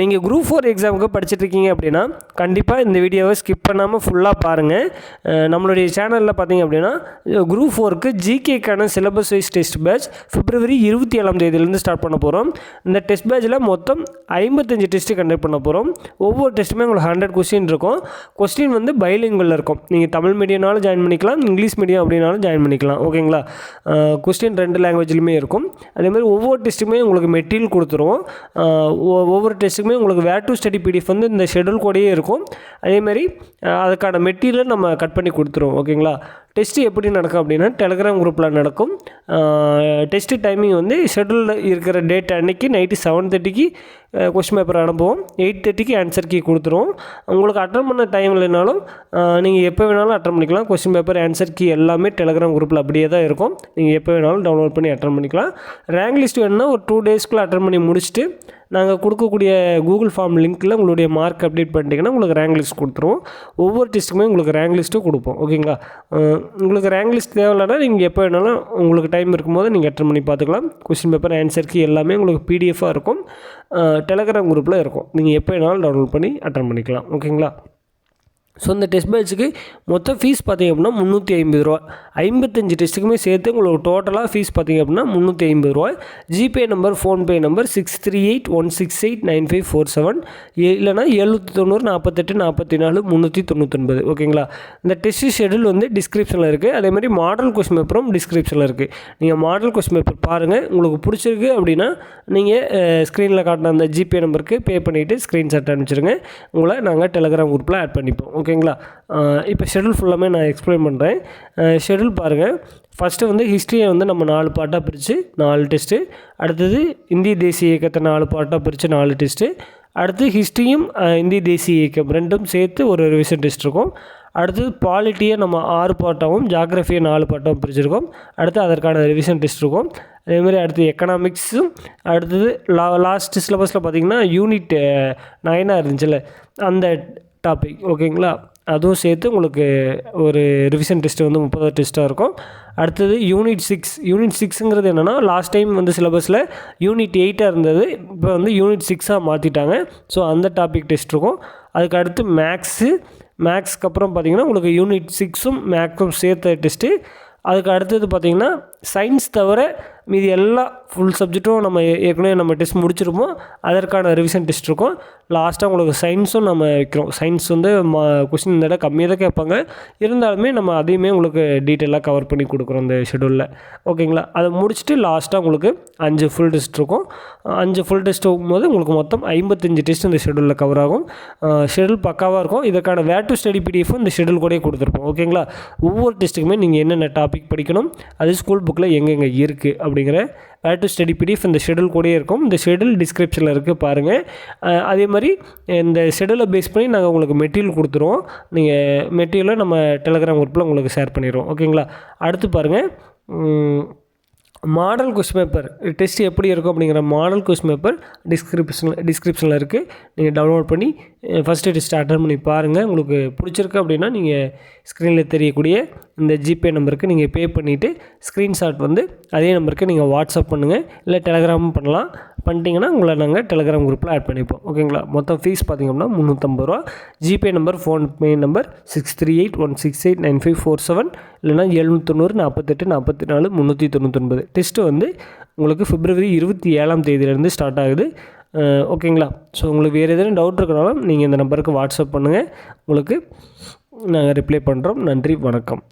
நீங்கள் group four எக்ஸாமுக்கு படிச்சுட்ருக்கீங்க அப்படின்னா கண்டிப்பாக இந்த வீடியோவை ஸ்கிப் பண்ணாமல் ஃபுல்லாக பாருங்கள் நம்மளுடைய சேனலில் பார்த்தீங்க அப்படின்னா குரூப் ஃபோருக்கு ஜிகேக்கான syllabus wise test batch February இருபத்தி ஏழாம் தேதியிலேருந்து ஸ்டார்ட் பண்ண போகிறோம் இந்த டெஸ்ட் பேட்சில் மொத்தம் ஐம்பத்தஞ்சு டெஸ்ட்டு கண்டக்ட் பண்ண போகிறோம் ஒவ்வொரு டெஸ்ட்டுமே உங்களுக்கு ஹண்ட்ரட் கொஸ்டின் இருக்கும். கொஸ்டின் வந்து பைலிங்குவலில் இருக்கும். நீங்கள் தமிழ் மீடியம்னாலும் ஜாயின் பண்ணிக்கலாம் இங்கிலீஷ் மீடியம் அப்படின்னாலும் ஜாயின் பண்ணிக்கலாம். ஓகேங்களா கொஸ்டின் ரெண்டு லாங்குவேஜ்லையுமே இருக்கும். அதேமாதிரி ஒவ்வொரு டெஸ்ட்டுமே உங்களுக்கு மெட்டீரியல் கொடுத்துருவோம். ஒவ்வொரு ஒவ்வொரு டெஸ்ட்டுக்குமே உங்களுக்கு வேர் டு ஸ்டடி பிடிஎஃப் வந்து இந்த ஷெடியூல் கூடயே இருக்கும். அதேமாதிரி அதுக்கான மெட்டீரியல் நம்ம கட் பண்ணி கொடுத்துருவோம் ஓகேங்களா டெஸ்ட்டு எப்படி நடக்கும் அப்படின்னா டெலகிராம் குரூப்பில் நடக்கும். டெஸ்ட்டு டைமிங் வந்து ஷெட்யூலில் இருக்கிற டேட் அன்னைக்கு நைட்டு செவன் தேர்ட்டிக்கு கொஸ்டின் பேப்பர் அனுப்புவோம். எயிட் தேர்ட்டிக்கு ஆன்சர் கீ கொடுத்துருவோம். உங்களுக்கு அட்டன் பண்ண டைம் இல்லைனாலும் நீங்கள் எப்போ வேணாலும் அட்டன் பண்ணிக்கலாம். கொஸ்டின் பேப்பர் ஆன்சர் கீ எல்லாமே டெலகிராம் குரூப்பில் அப்படியே தான் இருக்கும். நீங்கள் எப்போ வேணாலும் டவுன்லோட் பண்ணி அட்டன் பண்ணிக்கலாம். ரேங்க் லிஸ்ட் வேணுன்னா ஒரு டூ டேஸ்க்குள்ளே அட்டன் பண்ணி முடிச்சுட்டு நாங்கள் கொடுக்கக்கூடிய கூகுள் ஃபார்ம் லிங்க்கில் உங்களுடைய மார்க் அப்டேட் பண்ணிட்டீங்கன்னா உங்களுக்கு ரேங்க் லிஸ்ட் கொடுத்துருவோம். ஒவ்வொரு டெஸ்ட்டுக்குமே உங்களுக்கு ரேங்க் லிஸ்ட்டும் கொடுப்போம். ஓகேங்களா உங்களுக்கு ரேங்க் லிஸ்ட் தேவையில்லைனா நீங்கள் எப்போ வேணாலும் உங்களுக்கு டைம் இருக்கும்போது நீங்கள் அட்டன் பண்ணி பார்த்துக்கலாம். கொஸ்டின் பேப்பர் ஆன்சர் எல்லாமே உங்களுக்கு பிடிஎஃபாக இருக்கும். டெலகிராம் குரூப்பில் இருக்கும். நீங்கள் எப்போ வேணாலும் டவுன்லோட் பண்ணி அட்டன் பண்ணிக்கலாம். ஓகேங்களா ஸோ இந்த டெஸ்ட் பேட்ச்சுக்கு மொத்த ஃபீஸ் பார்த்தீங்க அப்படின்னா முந்நூற்றி ஐம்பது ரூபா ஐம்பத்தஞ்சு டெஸ்ட்டுக்குமே சேர்த்து உங்களுக்கு டோட்டலாக ஃபீஸ் பார்த்தீங்க அப்படின்னா முந்நூற்றி ஐம்பது ரூபா GPay number PhonePe number six three eight one six eight nine five four seven இல்லைனா எழுநூற்றி தொண்ணூறு நாற்பத்தெட்டு நாற்பத்தி நாலு முந்நூற்றி தொண்ணூத்தொன்பது. ஓகேங்களா? இந்த டெஸ்ட் ஷெடியூல் வந்து டிஸ்கிரிப்ஷனில் இருக்குது அதே மாதிரி மாடல் கொஸ்டின் பேப்பரும் டிஸ்கிரிப்ஷனில் இருக்குது நீங்கள் மாடல் கொஸ்டின் பேப்பர் பாருங்கள் உங்களுக்கு பிடிச்சிருக்கு அப்படின்னா நீங்கள் ஸ்க்ரீனில் காட்டின அந்த ஜிபே நம்பருக்கு பே பண்ணிவிட்டு ஸ்க்ரீன்ஷாட் அனுப்பிச்சிருங்க. உங்களை நாங்கள் டெலகிராம் குரூப்பில் ஆட் பண்ணிப்போம். ஓகே ஓகேங்களா? இப்போ ஷெடியூல் ஃபுல்லாமே நான் எக்ஸ்பிளைன் பண்ணுறேன் ஷெடியூல் பாருங்கள் ஃபஸ்ட்டு வந்து ஹிஸ்ட்ரியை வந்து நம்ம நாலு பார்ட்டாக பிரித்து நாலு டெஸ்ட்டு அடுத்தது இந்திய தேசிய இயக்கத்தை நாலு பார்ட்டாக பிரித்து நாலு டெஸ்ட்டு அடுத்து ஹிஸ்ட்ரியும் இந்திய தேசிய இயக்கம் ரெண்டும் சேர்த்து ஒரு ரிவிஷன் டெஸ்ட் இருக்கும். அடுத்தது பாலிட்டியை நம்ம ஆறு பாட்டாகவும் ஜாகிரஃபியை நாலு பாட்டாகவும் பிரிச்சிருக்கோம். அடுத்து அதற்கான ரிவிஷன் டெஸ்ட் இருக்கும். அதேமாதிரி அடுத்து எக்கனாமிக்ஸும் அடுத்தது லா லாஸ்ட் சிலபஸில் பார்த்திங்கன்னா யூனிட் நைனாக இருந்துச்சுல்ல. அந்த டாபிக் ஓகேங்களா அதுவும் சேர்த்து உங்களுக்கு ஒரு ரிவிஷன் டெஸ்ட் வந்து முப்பதாவது டெஸ்ட்டாக இருக்கும். அடுத்தது யூனிட் சிக்ஸ் யூனிட் சிக்ஸுங்கிறது என்னென்னா லாஸ்ட் டைம் வந்து சிலபஸில் யூனிட் எயிட்டாக இருந்தது. இப்போ வந்து யூனிட் சிக்ஸாக மாற்றிட்டாங்க ஸோ அந்த டாபிக் டெஸ்ட் இருக்கும். அதுக்கு அடுத்து மேக்ஸு மேக்ஸ்க்கு அப்புறம் பார்த்தீங்கன்னா உங்களுக்கு யூனிட் சிக்ஸும் மேக்ஸும் சேர்த்த டெஸ்ட்டு அதுக்கு அடுத்தது பார்த்தீங்கன்னா சயின்ஸ் தவிர மீதி எல்லா ஃபுல் சப்ஜெக்ட்டும் நம்ம ஏ- ஏற்கனவே நம்ம டெஸ்ட் முடிச்சிருப்போம். அதற்கான ரிவிஷன் டெஸ்ட் இருக்கும். லாஸ்ட்டாக உங்களுக்கு சயின்ஸும் நம்ம வைக்கிறோம். சயின்ஸ் வந்து மா கொஸ்டின் இந்த இடம் கம்மியாக தான் கேட்பாங்க. இருந்தாலுமே நம்ம அதையுமே உங்களுக்கு டீட்டெயிலாக கவர் பண்ணி கொடுக்குறோம் இந்த ஷெடியூலில் ஓகேங்களா அதை முடிச்சுட்டு லாஸ்ட்டாக உங்களுக்கு அஞ்சு ஃபுல் டெஸ்ட் இருக்கும். அஞ்சு ஃபுல் டெஸ்ட் போது உங்களுக்கு மொத்தம் ஐம்பத்தஞ்சு டெஸ்ட் இந்த ஷெடியூலில் கவர் ஆகும். ஷெடியூல் பக்காவாக இருக்கும். இதற்கான வேர் டு ஸ்டடி பிடிஎஃப் இந்த ஷெடியூல் கூட கொடுத்துருப்போம். ஓகேங்களா ஒவ்வொரு டெஸ்ட்டுக்குமே நீங்கள் என்னென்ன டாபிக் படிக்கணும் அது ஸ்கூல் புக்கில் எங்கெங்கே இருக்குது அப்படிங்கிற வேர் டு ஸ்டடி பிடிஎஃப் இந்த ஷெடியூல் கூடயே இருக்கும். இந்த ஷெடியூல் டிஸ்கிரிப்ஷனில் இருக்குது பாருங்கள் அதே மாதிரி இந்த ஷெடியூலை பேஸ் பண்ணி நாங்கள் உங்களுக்கு மெட்டீரியல் கொடுத்துருவோம். நீங்கள் மெட்டீரியலை நம்ம டெலகிராம் குரூப்பில் உங்களுக்கு ஷேர் பண்ணிடுவோம் ஓகேங்களா அடுத்து பாருங்கள் மாடல் கொஸ்டின் பேப்பர் டெஸ்ட் எப்படி இருக்கும் அப்படிங்கிற மாடல் கொஸ்டின் பேப்பர் டிஸ்கிரிப்ஷனில் டிஸ்கிரிப்ஷனில் இருக்குது நீங்கள் டவுன்லோட் பண்ணி ஃபஸ்ட்டு டெஸ்ட் அட்டன் பண்ணி பாருங்கள் உங்களுக்கு பிடிச்சிருக்கு அப்படின்னா நீங்கள் ஸ்க்ரீனில் தெரியக்கூடிய இந்த ஜிபே நம்பருக்கு நீங்கள் பே பண்ணிவிட்டு ஸ்க்ரீன்ஷாட் வந்து அதே நம்பருக்கு நீங்கள் வாட்ஸ்அப் பண்ணுங்கள் இல்லை டெலகிராமும் பண்ணலாம். பண்ணிட்டீங்கன்னா உங்களை நாங்கள் டெலகிராம் குரூப்பில் ஆட் பண்ணிப்போம். ஓகேங்களா மொத்தம் ஃபீஸ் பார்த்தீங்கன்னா முந்நூற்றம்பது ரூபா. GPay number PhonePe number six three eight one six eight nine five four seven இல்லைனா எழுநூத்தொண்ணூறு நாற்பத்தெட்டு நாற்பத்தி நாலு முந்நூற்றி தொண்ணூத்தொன்பது. டெஸ்ட்டு வந்து உங்களுக்கு பிப்ரவரி இருபத்தி ஏழாம் தேதியிலேருந்து ஸ்டார்ட் ஆகுது. ஓகேங்களா ஸோ உங்களுக்கு வேறு எதுவும் டவுட் இருக்கனாலும் நீங்கள் இந்த நம்பருக்கு வாட்ஸ்அப் பண்ணுங்கள் உங்களுக்கு நாங்கள் ரிப்ளை பண்ணுறோம் நன்றி வணக்கம்.